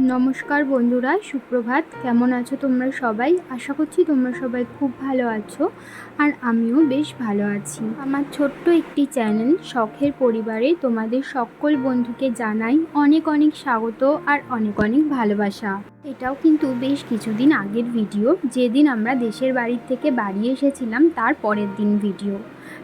নমস্কার বন্ধুরা, সুপ্রভাত। কেমন আছো তোমরা সবাই? আশা করছি তোমরা সবাই খুব ভালো আছো আর আমিও বেশ ভালো আছি। আমার ছোট্ট একটি চ্যানেল, শখের পরিবারে তোমাদের সকল বন্ধুকে জানাই অনেক অনেক স্বাগত আর অনেক অনেক ভালোবাসা। এটাও কিন্তু বেশ কিছুদিন আগের ভিডিও। যেদিন আমরা দেশের বাড়ির থেকে বাড়ি এসেছিলাম, তার পরের দিন ভিডিও।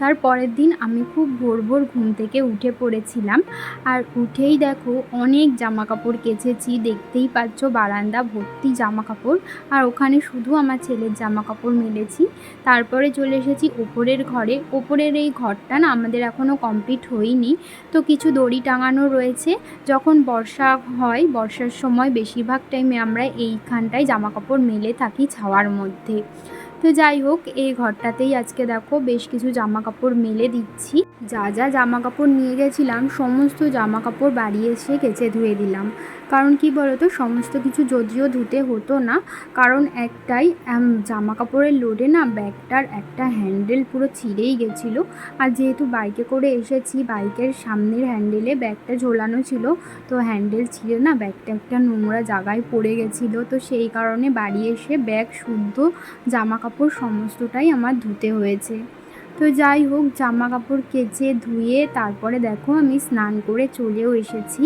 তার পরের দিন আমি খুব ভোর ভোর ঘুম থেকে উঠে পড়েছিলাম। আর উঠেই দেখো অনেক জামা কাপড় কেচেছি, দেখতেই পাচ্ছ বারান্দা ভর্তি জামা কাপড় আর ওখানে শুধু আমার ছেলের জামা কাপড় মেলেছি। তারপরে চলে এসেছি ওপরের ঘরে। ওপরের এই ঘরটা না আমাদের এখনও কমপ্লিট হয়নি। তো কিছু দড়ি টাঙানো রয়েছে। যখন বর্ষা হয়, বর্ষার সময় বেশিরভাগ টাইমে আমরা এইখানটায় জামা কাপড় মেলে থাকি ছাওয়ার মধ্যে। তো যাই হোক, এই ঘরটাতেই আজকে দেখো বেশ কিছু জামা কাপড় মেলে দিচ্ছি। যা যা জামা কাপড় নিয়ে গেছিলাম, সমস্ত জামা কাপড় বাড়ি এসে কেচে ধুয়ে দিলাম। কারণ কি বলতো, সমস্ত কিছু যদিও ধুতে হতো না, কারণ একটাই জামা কাপড়ের লোডে না ব্যাগটার একটা হ্যান্ডেল পুরো ছিঁড়েই গেছিল। আর যেহেতু বাইকে করে এসেছি, বাইকের সামনের হ্যান্ডেলে ব্যাগটা ঝোলানো ছিল, তো হ্যান্ডেল ছিঁড়ে না ব্যাগটা একটা নোংরা জায়গায় পড়ে গেছিল। তো সেই কারণে বাড়ি এসে ব্যাগ, শুদ্ধ জামা কাপড় সমস্তটাই আমার ধুতে হয়েছে। তো যাই হোক জামা কাপড় কেচে ধুয়ে তারপরে দেখো আমি স্নান করে চলেও এসেছি।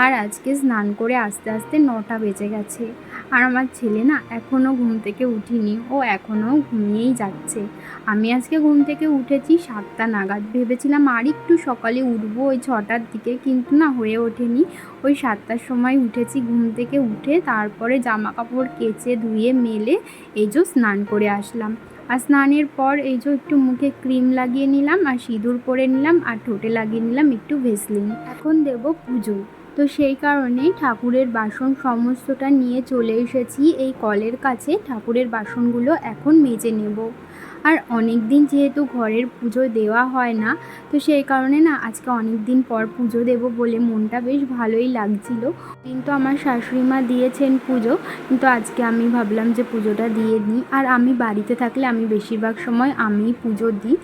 আর আজকে স্নান করে আস্তে আস্তে নটা বেজে গেছে। আর আমার ছেলে না এখনও ঘুম থেকে উঠিনি, ও এখনও ঘুমিয়েই যাচ্ছে। আমি আজকে ঘুম থেকে উঠেছি সাতটা নাগাদ। ভেবেছিলাম আর একটু সকালে উঠবো ওই ছটার দিকে, কিন্তু না হয়ে ওঠেনি। ওই সাতটার সময় উঠেছি ঘুম থেকে উঠে তারপরে জামা কাপড় কেচে ধুয়ে মেলে এই যে স্নান করে আসলাম। আর স্নানের পর এই যে একটু মুখে ক্রিম লাগিয়ে নিলাম, আর সিঁদুর পরে নিলাম, আর ঠোঁটে লাগিয়ে নিলাম একটু ভেসলিন। এখন দেব পুজো। তো সেই কারণে ঠাকুরের বাসন সমস্তটা নিয়ে চলে এসেছি। এই কলের কাছে ঠাকুরের বাসনগুলো এখন মেজে নেব। আর অনেক দিন যেহেতু ঘরের পুজো দেওয়া হয় না, তো সেই কারণে না আজকে অনেক দিন পর পুজো দেব বলে মনটা বেশ ভালোই লাগছিল। কিন্তু আমার শাশুড়ি মা দিয়েছেন পুজো, কিন্তু আজকে আমি ভাবলাম যে পুজোটা দিয়ে দিই। আর আমি বাড়িতে থাকলে আমি বেশিরভাগ সময় আমি পুজো দিই।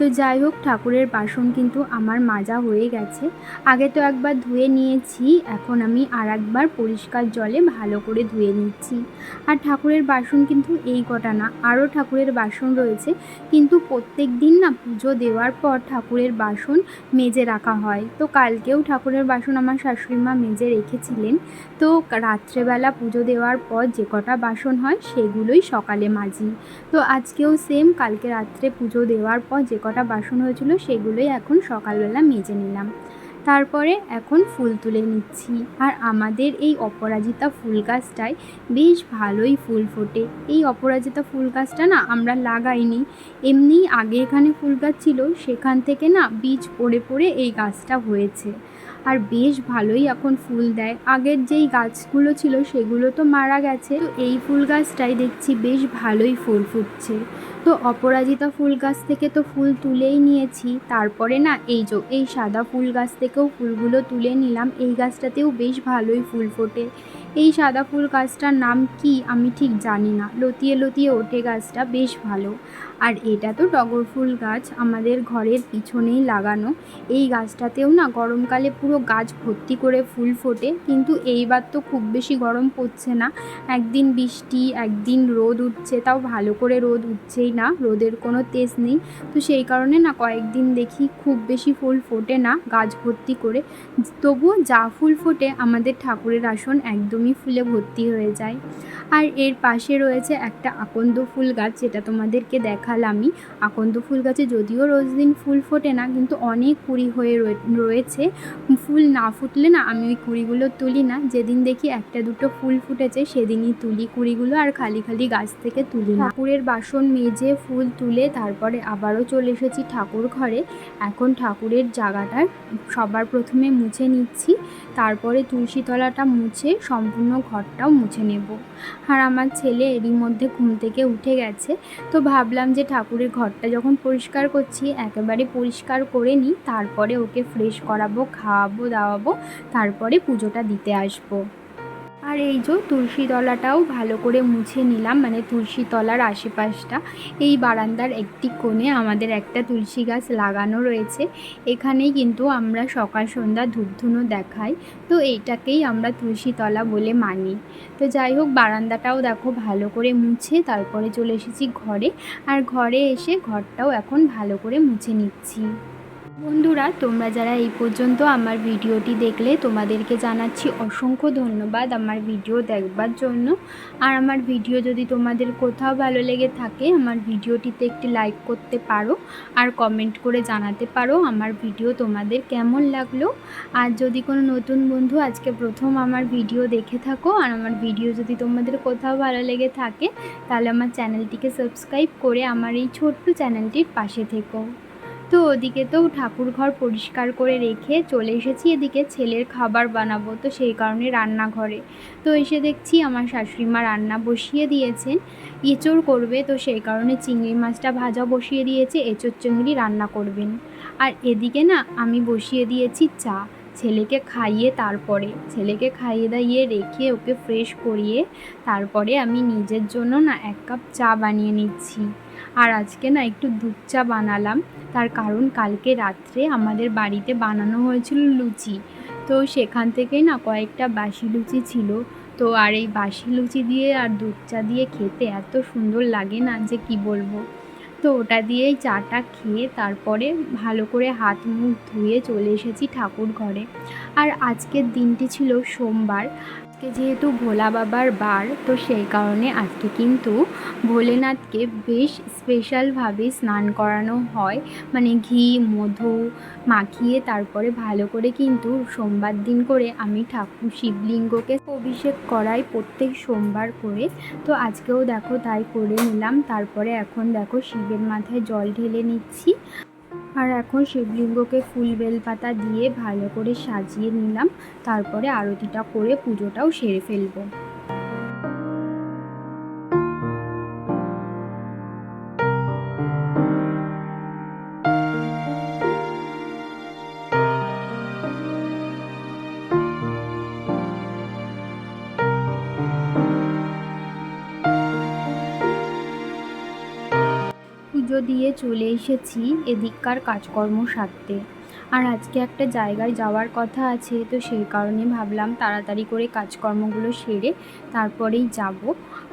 তো যাই হোক, ঠাকুরের বাসন কিন্তু আমার মাজা হয়ে গেছে। আগে তো একবার ধুয়ে নিয়েছি, এখন আমি আর একবার পরিষ্কার জলে ভালো করে ধুয়ে নিচ্ছি। আর ঠাকুরের বাসন কিন্তু এই কটা না, আরও ঠাকুরের বাসন রয়েছে। কিন্তু প্রত্যেক দিন না পুজো দেওয়ার পর ঠাকুরের বাসন মেজে রাখা হয়। তো কালকেও ঠাকুরের বাসন আমার শাশুড়ি মা মেজে রেখেছিলেন। তো রাত্রেবেলা পুজো দেওয়ার পর যে কটা বাসন হয় সেগুলোই সকালে মাজি। তো আজকেও সেম কালকে রাত্রে পুজো দেওয়ার পর যে কটা বাসন হয়েছিল সেগুলোই এখন সকালবেলা মেজে নিলাম। তারপরে এখন ফুল তুলে নিচ্ছি। আর আমাদের এই অপরাজিতা ফুল গাছটায় বেশ ভালোই ফুল ফোটে। এই অপরাজিতা ফুল গাছটা না আমরা লাগাইনি। এমনি আগে এখানে ফুল গাছ ছিল, সেখান থেকে না বীজ পড়ে পড়ে এই গাছটা হয়েছে। আর বেশ ভালোই এখন ফুল দেয়। আগের যেই গাছগুলো ছিল সেগুলো তো মারা গেছে। তো এই ফুল গাছটাই দেখছি বেশ ভালোই ফুল ফুটছে। তো অপরাজিতা ফুল গাছ থেকে তো ফুল তুলেই নিয়েছি। তারপরে না, এই যে, এই সাদা ফুল গাছ থেকেও ফুলগুলো তুলে নিলাম। এই গাছটাতেও বেশ ভালোই ফুল ফোটে। এই সাদা ফুল গাছটার নাম কি আমি ঠিক জানি না। লতিয়ে লতিয়ে ওঠে গাছটা, বেশ ভালো। আর এটা তো টগর ফুল গাছ, আমাদের ঘরের পিছনেই লাগানো। এই গাছটাতেও না, গরমকালে পুরো গাছ ভর্তি করে ফুল ফোটে। কিন্তু এইবার তো খুব বেশি গরম পড়ছে না। একদিন বৃষ্টি, একদিন রোদ উঠছে, তাও ভালো করে রোদ উঠছেই না, রোদের কোনো তেজ নেই। তো সেই কারণে না কয়েকদিন দেখি খুব বেশি ফুল ফোটে না গাছ ভর্তি করে। তবুও যা ফুল ফোটে আমাদের ঠাকুরের আসন একদমই ফুলে ভর্তি হয়ে যায়। আর এর পাশে রয়েছে একটা আকন্দ ফুল গাছ, যেটা তোমাদেরকে দেখালামই। আকন্দ ফুল গাছে যদিও রোজ দিন ফুল ফোটে না, কিন্তু অনেক কুড়ি হয়ে রয়েছে। ফুল না ফুটলে না আমি ওই কুড়িগুলো তুলি না। যেদিন দেখি একটা দুটো ফুল ফুটেছে, সেদিনই তুলি কুড়িগুলো আর খালি খালি গাছ থেকে তুলি ঠাকুরের বাসন মেজে ফুল তুলে তারপরে আবারও চলে এসেছি ঠাকুর ঘরে। এখন ঠাকুরের জায়গাটার সবার প্রথমে মুছে নিচ্ছি। তারপরে তুলসীতলাটা মুছে সম্পূর্ণ ঘরটাও মুছে নেব। আর আমার ছেলে এরই মধ্যে ঘুম থেকে উঠে গেছে। তো ভাবলাম যে ঠাকুরের ঘরটা যখন পরিষ্কার করছি, একেবারে পরিষ্কার করে নিই। তারপরে ওকে ফ্রেশ করাবো, খাওয়াবো, দাওয়াবো, তারপরে পুজোটা দিতে আসব। আর এই যে তুলসী তলাটাও ভালো করে মুছে নিলাম মানে তুলসী তলার আশেপাশটা। এই বারান্দার একটি কোণে আমাদের একটা তুলসী গাছ লাগানো রয়েছে। এখানেই কিন্তু আমরা সকাল সন্ধ্যা ধূপধুনো দেখাই। তো এইটাকেই আমরা তুলসী তলা বলে মানি। তো যাই হোক, বারান্দাটাও দেখো ভালো করে মুছে তারপরে চলে এসেছি ঘরে। আর ঘরে এসে ঘরটাও এখন ভালো করে মুছে নিচ্ছি। বন্ধুরা, তোমরা যারা এই পর্যন্ত আমার ভিডিওটি দেখলে, তোমাদেরকে জানাচ্ছি অসংখ্য ধন্যবাদ আমার ভিডিও দেখবার জন্য। আর আমার ভিডিও যদি তোমাদের কোথাও ভালো লেগে থাকে, আমার ভিডিওটিতে একটি লাইক করতে পারো আর কমেন্ট করে জানাতে পারো আমার ভিডিও তোমাদের কেমন লাগল। আর যদি কোনো নতুন বন্ধু আজকে প্রথম আমার ভিডিও দেখে থাকো আর আমার ভিডিও যদি তোমাদের কোথাও ভালো লেগে থাকে, তাহলে আমার চ্যানেলটিকে সাবস্ক্রাইব করে আমার এই ছোট্ট চ্যানেলটির পাশে থেকো। তো ওদিকে তো ঠাকুর ঘর পরিষ্কার করে রেখে চলে এসেছি, এদিকে ছেলের খাবার বানাবো তো সেই কারণে রান্নাঘরে। তো এসে দেখছি আমার শাশুড়ি মা রান্না বসিয়ে দিয়েছেন, এঁচোড় করবে তো সেই কারণে চিংড়ি মাছটা ভাজা বসিয়ে দিয়েছে, এঁচোড় চিংড়ি রান্না করবেন। আর এদিকে না আমি বসিয়ে দিয়েছি চা, ছেলেকে খাইয়ে তারপরে, ছেলেকে খাইয়ে দাইয়ে রেখে ওকে ফ্রেশ করিয়ে তারপরে আমি নিজের জন্য না এক কাপ চা বানিয়ে নিচ্ছি। আর আজকে না একটু দুধ চা বানালাম। তার কারণ কালকে রাত্রে আমাদের বাড়িতে বানানো হয়েছিল লুচি। তো সেখান থেকেই না কয়েকটা বাসি লুচি ছিল। তো আর এই বাসি লুচি দিয়ে আর দুধ চা দিয়ে খেতে এত সুন্দর লাগে না যে কি বলব। তো ওটা দিয়েই চাটা খেয়ে তারপরে ভালো করে হাত মুখ ধুয়ে চলে এসেছি ঠাকুর ঘরে। আর আজকের দিনটি ছিল সোমবার। আজকে যেহেতু ভোলা বাবার বার, তো সেই কারণে আজকে কিন্তু ভোলেনাথকে বেশ স্পেশালভাবে স্নান করানো হয়। মানে ঘি, মধু মাখিয়ে তারপরে ভালো করে কিন্তু সোমবার দিন করে আমি ঠাকুর শিবলিঙ্গকে অভিষেক করাই প্রত্যেক সোমবার করে। তো আজকেও দেখো তাই করে নিলাম। তারপরে এখন দেখো শিবের মাথায় জল ঢেলে নিচ্ছি। আর এখন শিবলিঙ্গকে ফুল বেলপাতা দিয়ে ভালো করে সাজিয়ে নিলাম। তারপরে আরতিটা করে পুজোটাও সেরে ফেলব। চলে এসেছি এদিককার কাজকর্ম সারতে। আর আজকে একটা জায়গায় যাওয়ার কথা আছে, তো সেই কারণে ভাবলাম তাড়াতাড়ি করে কাজকর্মগুলো সেরে তারপরেই যাব।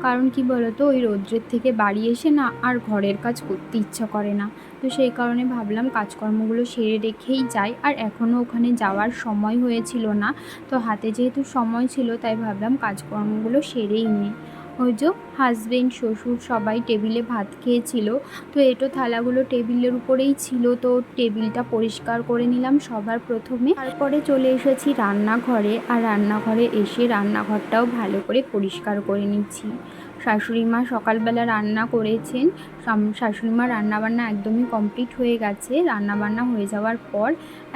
কারণ কি বলতো, ওই রৌদ্রের থেকে বাড়ি এসে না আর ঘরের কাজ করতে ইচ্ছা করে না। তো সেই কারণে ভাবলাম কাজকর্মগুলো সেরে রেখেই যাই। আর এখনও ওখানে যাওয়ার সময় হয়েছিল না, তো হাতে যেহেতু সময় ছিল তাই ভাবলাম কাজকর্মগুলো সেরেই নিই ওই যে হাজবেন্ড শ্বশুর সবাই টেবিলে ভাত খেয়েছিল। তো এটো থালাগুলো টেবিলের উপরেই ছিল। তো টেবিলটা পরিষ্কার করে নিলাম সবার প্রথমে। তারপরে চলে এসেছি রান্নাঘরে। আর রান্নাঘরে এসে রান্নাঘরটাও ভালো করে পরিষ্কার করে নিচ্ছি। শাশুড়ি মা সকালবেলা রান্না করেছেন। শাশুড়ি মা রান্নাবান্না একদমই কমপ্লিট হয়ে গেছে। রান্নাবান্না হয়ে যাওয়ার পর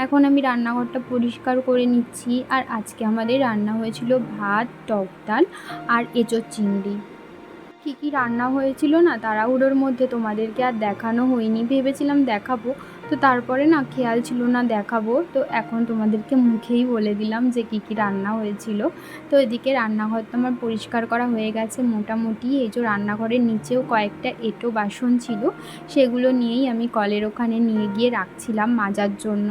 এখন আমি রান্নাঘরটা পরিষ্কার করে নিচ্ছি। আর আজকে আমাদের রান্না হয়েছিল ভাত, টক ডাল আর এঁচোর চিংড়ি। কী কী রান্না হয়েছিল না তাড়াহুড়োর মধ্যে তোমাদেরকে আর দেখানো হয়নি। ভেবেছিলাম দেখাবো। তো তারপরে না খেয়াল ছিল না দেখাবো। তো এখন তোমাদেরকে মুখেই বলে দিলাম যে কী কী রান্না হয়েছিল। তো এদিকে রান্নাঘর তো আমার পরিষ্কার করা হয়ে গেছে মোটামুটি। এই যে রান্নাঘরের নিচেও কয়েকটা এঁটো বাসন ছিল। সেগুলো নিয়েই আমি কলের ওখানে নিয়ে গিয়ে রাখছিলাম মাজার জন্য।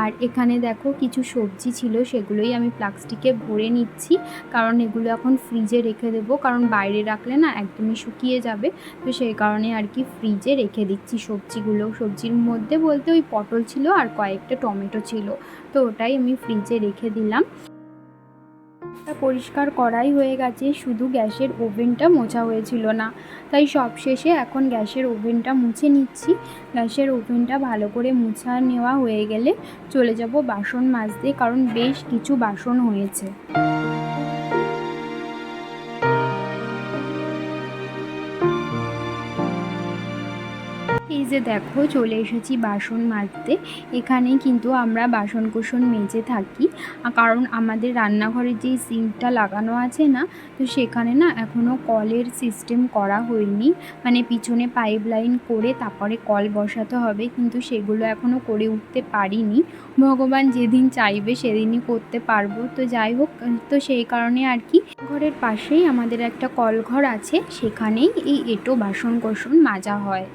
আর এখানে দেখো কিছু সবজি ছিল, সেগুলোই আমি প্লাস্টিকে ভরে নিচ্ছি। কারণ এগুলো এখন ফ্রিজে রেখে দেবো, কারণ বাইরে রাখলে না একদমই শুকিয়ে যাবে। তো সেই কারণে আর কি ফ্রিজে রেখে দিচ্ছি সবজিগুলো। সবজির মধ্যে বলতে ওই পটল ছিল আর কয়েকটা টমেটো ছিল। তো ওটাই আমি ফ্রিজে রেখে দিলাম। পরিষ্কার করাই হয়ে গেছে, শুধু গ্যাসের ওভেনটা মোছা হয়েছিল না। তাই সবশেষে এখন গ্যাসের ওভেনটা মুছে নিচ্ছি। গ্যাসের ওভেনটা ভালো করে মুছা নেওয়া হয়ে গেলে চলে যাব বাসন মাজতে, কারণ বেশ কিছু বাসন হয়েছে। যে দেখো, চলে এসেছি বাসন মাজতে। এখানে কিন্তু আমরা বাসন কোসন মেজে থাকি। কারণ আমাদের রান্নাঘরের যেই সিঙ্কটা লাগানো আছে না, তো সেখানে না এখনও কলের সিস্টেম করা হয়নি। মানে পিছনে পাইপ লাইন করে তারপরে কল বসাতে হবে, কিন্তু সেগুলো এখনও করে উঠতে পারিনি। ভগবান যেদিন চাইবে সেদিনই করতে পারব। তো যাই হোক, তো সেই কারণে আর কি, ঘরের পাশেই আমাদের একটা কলঘর আছে, সেখানেই এই এটো বাসন কোসন মাজা হয়।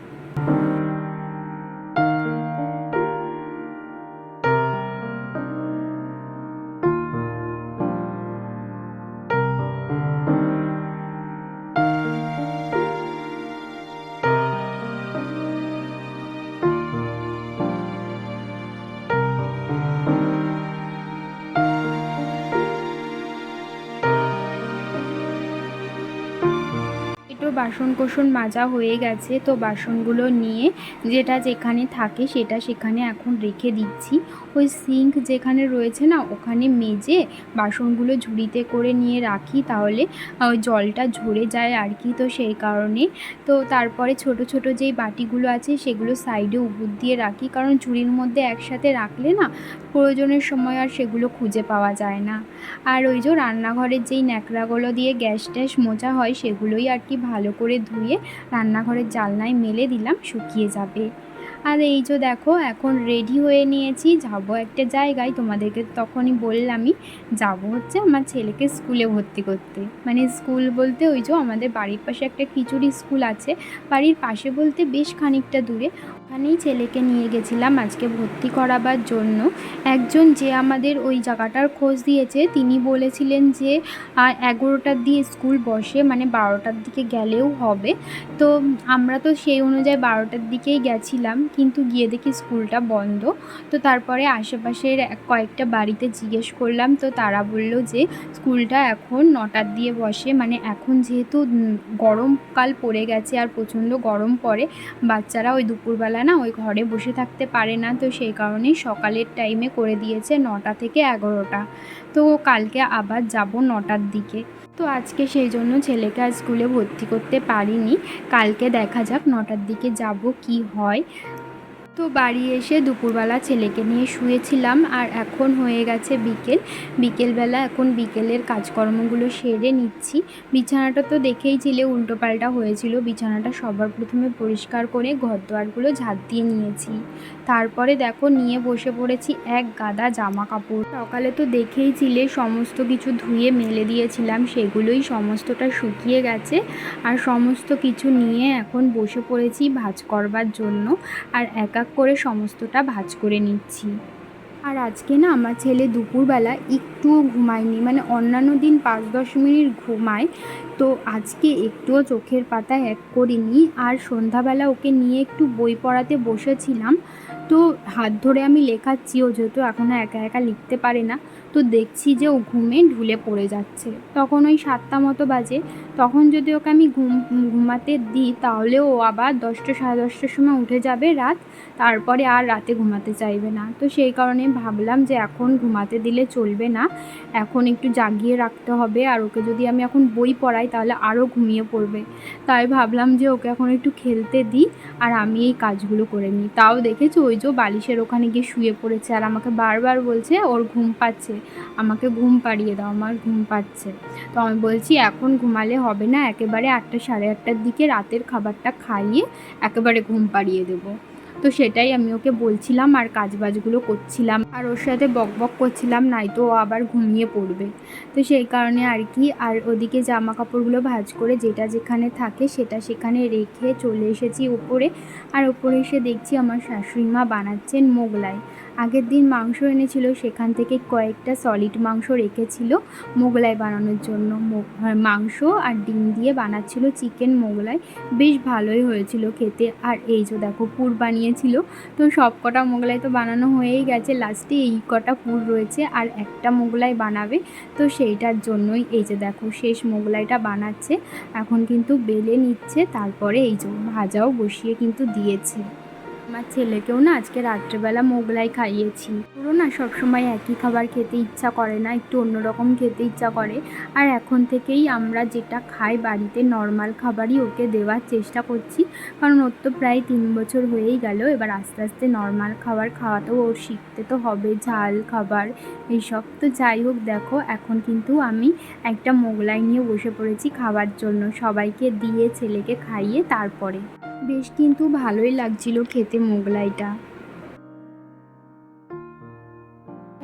বাসন কোসন মাজা হয়ে গেছে, তো বাসনগুলো নিয়ে যেটা যেখানে থাকে সেটা সেখানে এখন রেখে দিচ্ছি। ওই সিঙ্ক যেখানে রয়েছে না, ওখানে মেজে বাসনগুলো ঝুড়িতে করে নিয়ে রাখি, তাহলে জলটা ঝরে যায় আর কি, তো সেই কারণে। তো তারপরে ছোট ছোট যেই বাটিগুলো আছে সেগুলো সাইডে উবুর দিয়ে রাখি, কারণ ঝুড়ির মধ্যে একসাথে রাখলে না প্রয়োজনের সময় আর সেগুলো খুঁজে পাওয়া যায় না। আর ওই যে রান্নাঘরের যেই ন্যাকড়াগুলো দিয়ে গ্যাস ট্যাস মোচা হয় সেগুলোই আর কি ভালো করে ধুয়ে রান্নাঘরের জালনায় মেলে দিলাম, শুকিয়ে যাবে। আর এই যে দেখো, এখন রেডি হয়ে নিয়েছি, যাব একটা জায়গায়। তোমাদেরকে তখনই বললামই, যাব হচ্ছে আমার ছেলেকে স্কুলে ভর্তি করতে। মানে স্কুল বলতে ওই যে আমাদের বাড়ির পাশে একটা খিচুড়ি স্কুল আছে। বাড়ির পাশে বলতে বেশ খানিকটা দূরে। ওখানেই ছেলেকে নিয়ে গেছিলাম আজকে ভর্তি করাবার জন্য। একজন যে আমাদের ওই জায়গাটার খোঁজ দিয়েছে, তিনি বলেছিলেন যে এগারোটার দিয়ে স্কুল বসে মানে বারোটার দিকে গেলেও হবে। তো আমরা তো সেই অনুযায়ী বারোটার দিকেই গেছিলাম, কিন্তু গিয়ে দেখি স্কুলটা বন্ধ। তো তারপরে আশেপাশের কয়েকটা বাড়িতে জিজ্ঞেস করলাম, তো তারা বলল যে, স্কুলটা এখন নটার দিয়ে বসে মানে এখন যেহেতু গরমকাল পড়ে গেছে আর প্রচণ্ড গরম পড়ে, বাচ্চারা ওই দুপুরবেলা না ওই ঘরে বসে থাকতে পারে না, তো সেই কারণেই সকালের টাইমে করে দিয়েছে নটা থেকে এগারোটা। তো কালকে আবার যাব নটার দিকে। তো আজকে সেই জন্য ছেলেকে আর স্কুলে ভর্তি করতে পারিনি। কালকে দেখা যাক নটার দিকে যাব কি হয়। তো বাড়ি এসে দুপুরবেলা ছেলেকে নিয়ে শুয়েছিলাম আর এখন হয়ে গেছে বিকেল। বিকেলবেলা এখন বিকেলের কাজকর্মগুলো সেরে নিচ্ছি। বিছানাটা তো দেখেই ছিলে উল্টোপাল্টা হয়েছিল। বিছানাটা সবার প্রথমে পরিষ্কার করে ঘর দোয়ারগুলো ঝাঁট দিয়ে নিয়েছি। তারপরে দেখো নিয়ে বসে পড়েছি এক গাদা জামা কাপড় সকালে তো দেখেই ছিলে সমস্ত কিছু ধুয়ে মেলে দিয়েছিলাম, সেগুলোই সমস্তটা শুকিয়ে গেছে। আর সমস্ত কিছু নিয়ে এখন বসে পড়েছি ভাজ করবার জন্য। আর এক এক করে সমস্তটা ভাজ করে নিচ্ছি। আর আজকে না আমার ছেলে দুপুরবেলা একটুও ঘুমায়নি মানে অন্যান্য দিন পাঁচ দশ মিনিট ঘুমায়, তো আজকে একটুও চোখের পাতা এক করিনি। আর সন্ধ্যাবেলা ওকে নিয়ে একটু বই পড়াতে বসেছিলাম তো হাত ধরে আমি লেখাচ্ছি, ও যেহেতু এখনও একা একা লিখতে পারে না, তো দেখছি যে ও ঘুমে ঢুলে পড়ে যাচ্ছে। তখন ওই সাতটা মতো বাজে, তখন যদি ওকে আমি ঘুম, ঘুমাতে দিই, তাহলে ও আবার দশটা, সাড়ে দশটার সময় উঠে যাবে রাত, তারপরে আর রাতে ঘুমাতে চাইবে না। তো সেই কারণে ভাবলাম যে এখন ঘুমাতে দিলে চলবে না, এখন একটু জাগিয়ে রাখতে হবে, আর ওকে যদি আমি এখন বই পড়াই, তাহলে আরও ঘুমিয়ে পড়বে। তাই ভাবলাম যে ওকে এখন একটু খেলতে দিই, আর আমি এই কাজগুলো করে নিই। তাও দেখেছি ওই যে বালিশের ওখানে গিয়ে শুয়ে পড়েছে আর আমাকে বারবার বলছে, ওর ঘুম পাচ্ছে। আমাকে ঘুম পাড়িয়ে দাও, আমার ঘুম পাচ্ছে। তো আমি বলছি, এখন ঘুমালে হবে না, একেবারে আটটা সাড়ে আটটার দিকে রাতের খাবারটা খাইয়ে একেবারে ঘুম পাড়িয়ে দেবো। তো সেটাই আমি ওকে বলছিলাম আর কাজবাজগুলো করছিলাম। আর ওর সাথে বক বক করছিলাম, নাই তো ও আবার ঘুমিয়ে পড়বে। তো সেই কারণে আর কি, আর ওদিকে জামা কাপড়গুলো ভাজ করে যেটা যেখানে থাকে সেটা সেখানে রেখে চলে এসেছি উপরে। আর উপরে এসে দেখছি আমার শাশুড়ি মা বানাচ্ছেন মোগলাই। আগের দিন মাংস এনেছিল, সেখান থেকে কয়েকটা সলিড মাংস রেখেছিল মোগলাই বানানোর জন্য। মো- মাংস আর ডিম দিয়ে বানাচ্ছিল চিকেন মোগলাই। বেশ ভালোই হয়েছিল খেতে। আর এই যে দেখো, পুর বানিয়েছিল। তো সব কটা মোগলাই তো বানানো হয়েই গেছে। লাস্টে এই কটা পুর রয়েছে আর একটা মোগলাই বানাবে। তো সেইটার জন্যই এই যে দেখো, শেষ মোগলাইটা বানাচ্ছে। এখন কিন্তু বেলে নিচ্ছে, তারপরে এই যে ভাজাও বসিয়ে কিন্তু দিয়েছে। আমার ছেলেকেও না আজকে রাত্রেবেলা মোগলাই খাইয়েছি। পুরো না সবসময় একই খাবার খেতে ইচ্ছা করে না, একটু অন্যরকম খেতে ইচ্ছা করে। আর এখন থেকেই আমরা যেটা খাই বাড়িতে নর্মাল খাবারই ওকে দেওয়ার চেষ্টা করছি। কারণ ওর তো প্রায় তিন বছর হয়েই গেল, এবার আস্তে আস্তে নর্মাল খাবার খাওয়াতেও ওর শিখতে তো হবে, ঝাল খাবার এইসব। তো যাই হোক, দেখো, এখন কিন্তু আমি একটা মোগলাই নিয়ে বসে পড়েছি খাবার জন্য। সবাইকে দিয়ে ছেলেকে খাইয়ে তারপরে। বেশ কিন্তু ভালোই লাগছিল খেতে। মোগলাইটা।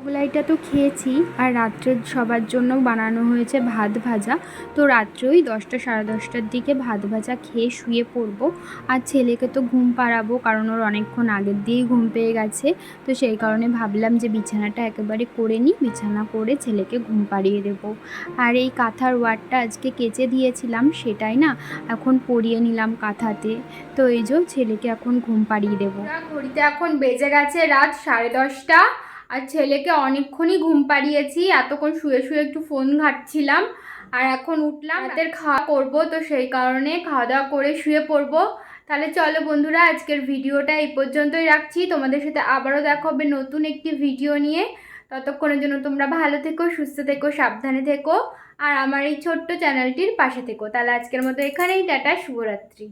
মোগলাইটা তো খেয়েছি, আর রাত্রে সবার জন্য বানানো হয়েছে ভাত ভাজা। তো রাত্রে ওই দশটা সাড়ে দশটার দিকে ভাত ভাজা খেয়ে শুয়ে পড়ব। আর ছেলেকে তো ঘুম পাড়াবো, কারণ ওর অনেকক্ষণ আগের দিয়েই ঘুম পেয়ে গেছে। তো সেই কারণে ভাবলাম যে বিছানাটা একেবারে করে নিই, বিছানা করে ছেলেকে ঘুম পাড়িয়ে দেবো। আর এই কাঁথার ওয়ারটা আজকে কেচে দিয়েছিলাম, সেটাই না এখন পরিয়ে নিলাম কাঁথাতে। তো এই যে ছেলেকে এখন ঘুম পাড়িয়ে দেবো। ঘড়িতে এখন বেজে গেছে রাত সাড়ে দশটা। আর ছেলেকে অনেকক্ষণই ঘুম পাড়িয়েছি এতক্ষণ শুয়ে শুয়ে একটু ফোন ঘাটছিলাম আর এখন উঠলাম রাতের খাওয়া করব তো সেই কারণে খাওয়া দাওয়া করে শুয়ে পড়ব। তাহলে চলো বন্ধুরা আজকের ভিডিওটা এই পর্যন্তই রাখছি। তোমাদের সাথে আবারও দেখা হবে নতুন একটি ভিডিও নিয়ে। ততক্ষণের জন্য তোমরা ভালো থেকো সুস্থ থেকো সাবধানে থেকো। আর আমার এই ছোট্ট চ্যানেলটির পাশে থেকো। তাহলে আজকের মতো এখানেই টাটা শুভরাত্রি।